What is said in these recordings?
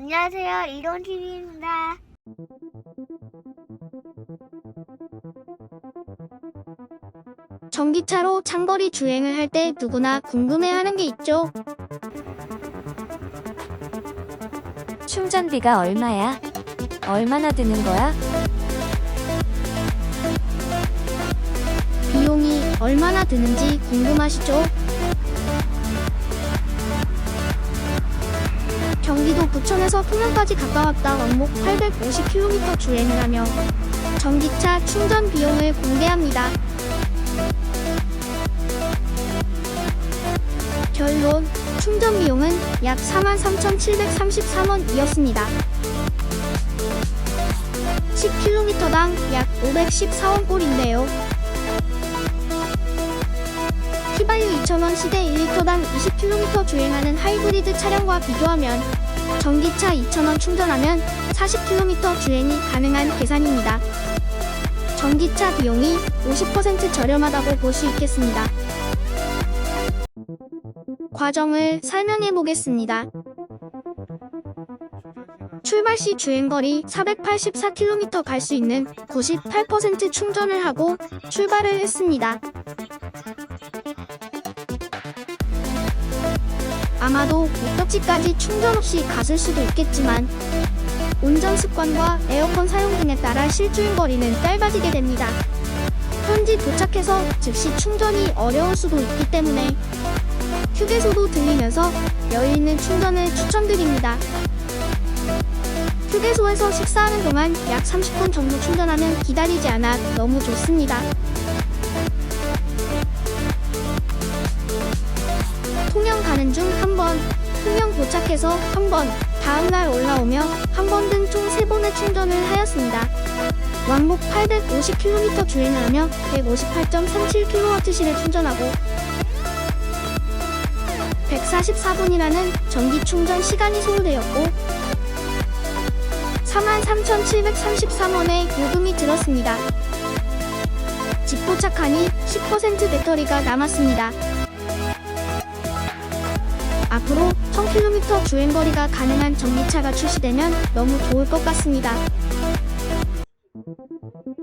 안녕하세요. 이동TV입니다. 전기차로 장거리 주행을 할 때 누구나 궁금해하는 게 있죠. 충전비가 얼마야? 얼마나 드는 거야? 비용이 얼마나 드는지 궁금하시죠? 부천에서 통영까지 가까웠다 왕복 850km 주행을 하며 전기차 충전 비용을 공개합니다. 결론 충전 비용은 약 43,733원이었습니다. 10km당 약 514원 꼴인데요. 휘발유 2,000원 시대 1리터당 20km 주행하는 하이브리드 차량과 비교하면 전기차 2,000원 충전하면 40km 주행이 가능한 계산입니다. 전기차 비용이 50% 저렴하다고 볼 수 있겠습니다. 과정을 설명해 보겠습니다. 출발 시 주행거리 484km 갈 수 있는 98% 충전을 하고 출발을 했습니다. 아마도 목적지까지 충전 없이 갔을 수도 있겠지만 운전 습관과 에어컨 사용 등에 따라 실주행 거리는 짧아지게 됩니다. 현지 도착해서 즉시 충전이 어려울 수도 있기 때문에 휴게소도 들리면서 여유 있는 충전을 추천드립니다. 휴게소에서 식사하는 동안 약 30분 정도 충전하면 기다리지 않아 너무 좋습니다. 통영 가는 중 도착해서 한 번, 다음날 올라오며 한 번 등총 3번의 충전을 하였습니다. 왕복 850km 주행을 하며 158.37kWh를 충전하고 144분이라는 전기 충전 시간이 소요되었고 43,733원의 요금이 들었습니다. 집 도착하니 10% 배터리가 남았습니다. 앞으로 1000km 주행거리가 가능한 전기차가 출시되면 너무 좋을 것 같습니다.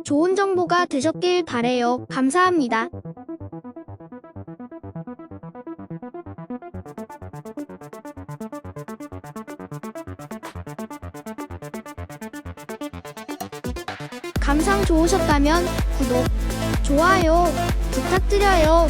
좋은 정보가 되셨길 바래요. 감사합니다. 감상 좋으셨다면 구독, 좋아요 부탁드려요.